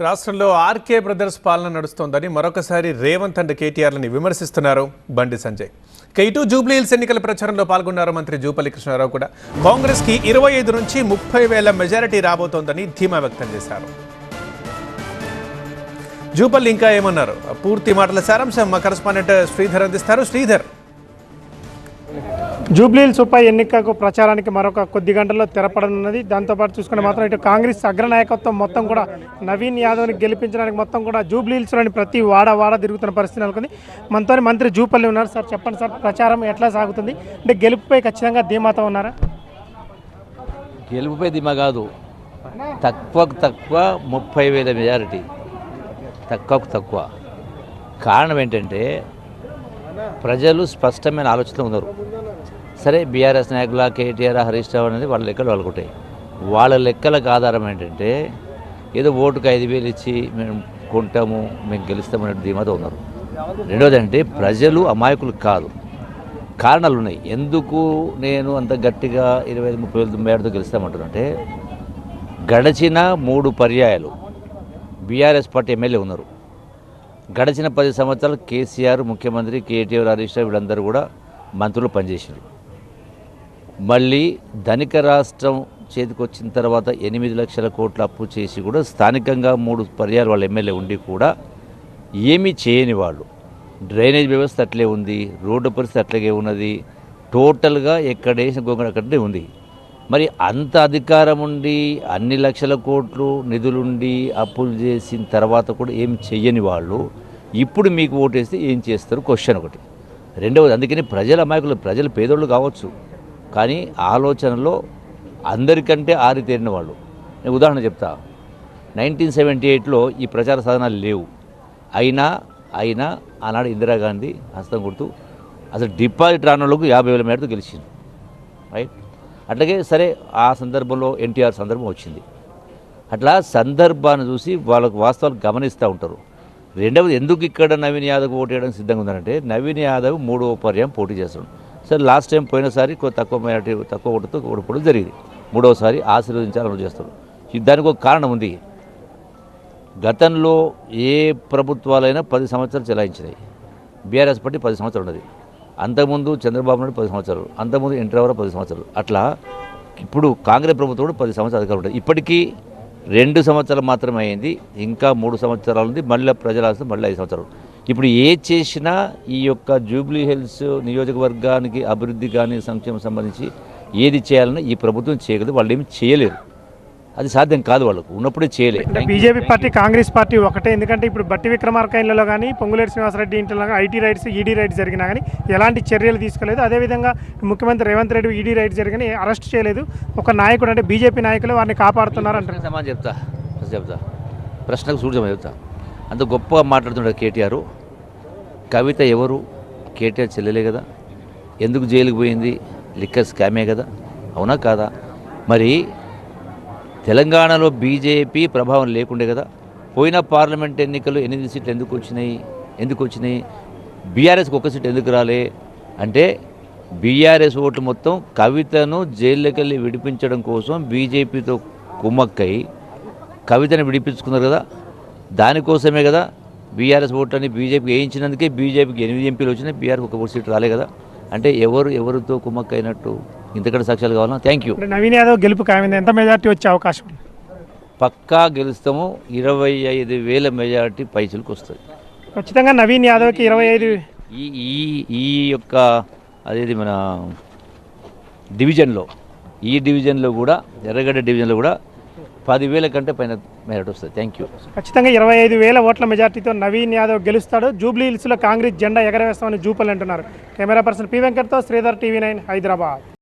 రాష్ట్రంలో RK brothers పాలన నడుస్తోందని మరొకసారి రేవంత్ అండ్ కేటీఆర్లని విమర్శిస్తున్నారు బండి సంజయ్. ఇక ఇటు ఎన్నికల ప్రచారంలో పాల్గొన్నారు మంత్రి జూపల్లి కృష్ణారావు కూడా. కాంగ్రెస్కి ఇరవై ఐదు నుంచి ముప్పై వేల మెజారిటీ రాబోతోందని ధీమా వ్యక్తం చేశారు. జూపల్లి ఇంకా ఏమన్నారు? పూర్తి మాటల సారాంశం మా కరస్పాండెంట్ శ్రీధర్ అందిస్తారు. శ్రీధర్. జూబ్లీహిల్స్ ఉప ఎన్నికకు ప్రచారానికి మరొక కొద్ది గంటల్లో తెరపడనున్నది. దాంతోపాటు చూసుకుంటే మాత్రం ఇటు కాంగ్రెస్ అగ్రనాయకత్వం మొత్తం కూడా నవీన్ యాదవ్ని గెలిపించడానికి మొత్తం కూడా జూబ్లీహిల్స్లోని ప్రతి వాడ వాడ తిరుగుతున్న పరిస్థితి నెలకొంది. మనతో మంత్రి జూపల్లి ఉన్నారు. సార్ చెప్పండి సార్ ప్రచారం ఎట్లా సాగుతుంది? అంటే గెలుపుపై ఖచ్చితంగా ధీమాతో ఉన్నారా? గెలుపుపై ధీమా కాదు. తక్కువకు తక్కువ ముప్పై వేల మెజారిటీ. తక్కువకు తక్కువ. కారణం ఏంటంటే ప్రజలు స్పష్టమైన ఆలోచనలు ఉన్నారు. సరే బీఆర్ఎస్ నాయకుల కేటీఆర్ హరీష్ రావు అనేది వాళ్ళ లెక్కలు వాళ్ళకుంటాయి వాళ్ళ లెక్కలకు ఆధారం ఏంటంటే ఏదో ఓటుకు ఐదు వేలు ఇచ్చి మేము కొంటాము మేము గెలుస్తామనే ధీమాతో ఉన్నారు. రెండోది అంటే ప్రజలు అమాయకులు కాదు. కారణాలు ఉన్నాయి. ఎందుకు నేను అంత గట్టిగా ఇరవై ఐదు ముప్పై వేలు తొంభై ఏడుతో గెలుస్తామంటున్నానంటే గడచిన మూడు పర్యాయాలు. బీఆర్ఎస్ పార్టీ ఎమ్మెల్యే ఉన్నారు. గడచిన పది సంవత్సరాలు కేసీఆర్ ముఖ్యమంత్రి కేటీఆర్ హరీష్ రావు వీళ్ళందరూ కూడా మంత్రులు పనిచేసారు మళ్ళీ ధనిక రాష్ట్రం చేతికొచ్చిన తర్వాత ఎనిమిది లక్షల కోట్ల అప్పు చేసి కూడా స్థానికంగా మూడు పర్యాలు వాళ్ళ ఎమ్మెల్యే ఉండి కూడా ఏమీ చేయని వాళ్ళు. డ్రైనేజ్ వ్యవస్థ అట్లే ఉంది రోడ్డు పరిస్థితి అట్లాగే ఉన్నది టోటల్గా ఎక్కడ వేసిన గొంగడ అక్కడే ఉంది. మరి అంత అధికారం ఉండి అన్ని లక్షల కోట్లు నిధులుండి అప్పులు చేసిన తర్వాత కూడా ఏం చెయ్యని వాళ్ళు ఇప్పుడు మీకు ఓటేస్తే ఏం చేస్తారు? క్వశ్చన్ ఒకటి. రెండవది అందుకని ప్రజల అమాయకులు ప్రజలు పేదోళ్ళు కావచ్చు. కానీ ఆలోచనలో అందరికంటే ఆరితేరిన వాళ్ళు. నేను ఉదాహరణ చెప్తా. నైన్టీన్ సెవెంటీ ఎయిట్లో ఈ ప్రచార సాధనాలు లేవు. అయినా అయినా ఆనాడు ఇందిరాగాంధీ హస్తం కొడుతూ అసలు డిపాజిట్ రానోళ్ళకు యాభై వేల మేరతో గెలిచింది రైట్? అట్లాగే సరే ఆ సందర్భంలో ఎన్టీఆర్ సందర్భం వచ్చింది. అట్లా సందర్భాన్ని చూసి వాళ్ళకు వాస్తవాలు గమనిస్తూ ఉంటారు. రెండవది ఎందుకు ఇక్కడ నవీన్ యాదవ్ ఓటు వేయడానికి సిద్ధంగా ఉందంటే నవీన్ యాదవ్ మూడవ పర్యాయం పోటీ చేస్తాడు సరే లాస్ట్ టైం పోయినసారి తక్కువ మెజారిటీ తక్కువ ఓటుతో ఓడిపోవడం జరిగింది. మూడవసారి ఆశీర్వదించాలని చేస్తారు దానికి ఒక కారణం ఉంది. గతంలో ఏ ప్రభుత్వాలైనా పది సంవత్సరాలు చెలాయించినాయి. బీఆర్ఎస్ పార్టీ పది సంవత్సరాలు ఉన్నది. అంతకుముందు చంద్రబాబు నాయుడు పది సంవత్సరాలు అంతకుముందు ఎన్టీఆర్ పది సంవత్సరాలు. అట్లా ఇప్పుడు కాంగ్రెస్ ప్రభుత్వం కూడా పది సంవత్సరాలు అధికారం ఉంటుంది ఇప్పటికీ రెండు సంవత్సరాలు మాత్రమే అయింది. ఇంకా మూడు సంవత్సరాలు ఉంది. మళ్ళీ ప్రజల ఆస్తి మళ్ళీ ఐదు సంవత్సరాలు. ఇప్పుడు ఏ చేసినా ఈ యొక్క జూబ్లీ హిల్స్ నియోజకవర్గానికి అభివృద్ధి కానీ సంక్షేమం సంబంధించి ఏది చేయాలన్నా ఈ ప్రభుత్వం చేయగలదు. వాళ్ళు ఏమి చేయలేరు. అది సాధ్యం కాదు వాళ్ళకు. ఉన్నప్పుడే చేయలేదు అంటే బీజేపీ పార్టీ కాంగ్రెస్ పార్టీ ఒకటే. ఎందుకంటే ఇప్పుడు బట్టి విక్రమార్క ఇళ్ళలో కానీ పొంగులేటి శ్రీనివాసరెడ్డి ఇంట్లో ఐటీ రైట్స్ ఈడీ రైట్స్ జరిగినా కానీ ఎలాంటి చర్యలు తీసుకోలేదు. అదేవిధంగా ముఖ్యమంత్రి రేవంత్ రెడ్డి ఈడీ రైట్స్ జరిగిన అరెస్ట్ చేయలేదు. ఒక నాయకుడు అంటే బీజేపీ నాయకులు వారిని కాపాడుతున్నారు అంటారు. సమాధానం చెప్తా. చెప్తా. ప్రశ్నకు సూచన చెప్తా. అంత గొప్పగా మాట్లాడుతున్నాడు కేటీఆర్. కవిత ఎవరు? కేటీఆర్ చెల్లెలే కదా. ఎందుకు జైలుకి పోయింది? లిక్కర్ స్కామే కదా. అవునా కాదా? మరి తెలంగాణలో బీజేపీ ప్రభావం లేకుండే కదా. పోయిన పార్లమెంట్ ఎన్నికలు ఎనిమిది సీట్లు ఎందుకు వచ్చినాయి? ఎందుకు వచ్చినాయి? బీఆర్ఎస్కి ఒక సీట్ ఎందుకు రాలే? అంటే బీఆర్ఎస్ ఓట్లు మొత్తం కవితను జైల్లోకి వెళ్ళి విడిపించడం కోసం బీజేపీతో కుమ్మక్కై కవితను విడిపించుకున్నారు కదా. దానికోసమే కదా బీఆర్ఎస్ ఓట్లని బీజేపీకి వేయించినందుకే బీజేపీకి ఎనిమిది ఎంపీలు వచ్చినాయి బీఆర్కి ఒక సీట్ రాలే కదా. అంటే ఎవరు ఎవరితో కుమ్మక్కైనట్టు ఇంతకంటే సాక్ష్యాలు కావాలా థ్యాంక్ యూ నవీన్ యాదవ్ గెలుపు ఖాయమైంది ఎంత మెజార్టీ వచ్చే అవకాశం పక్కా గెలుస్తాము. ఇరవై ఐదు వేల మెజారిటీ పైసలకు వస్తుంది. ఖచ్చితంగా నవీన్ యాదవ్కి ఇరవై ఐదు ఈ ఈ ఈ యొక్క అదేది మన డివిజన్లో ఈ డివిజన్లో కూడా ఎర్రగడ్డ డివిజన్లో కూడా పదివేల కంటే పైన మెరిట్ వస్తుంది. థ్యాంక్ యూ ఖచ్చితంగా ఇరవై ఐదు వేల ఓట్ల మెజార్టీతో నవీన్ యాదవ్ గెలుస్తాడు. జూబ్లీ హిల్స్లో కాంగ్రెస్ జెండా ఎగరవేస్తామని జూపల్ అంటున్నారు. కెమెరా పర్సన్ పి వెంకట్తో శ్రీధర్ టీవీ నైన్ హైదరాబాద్.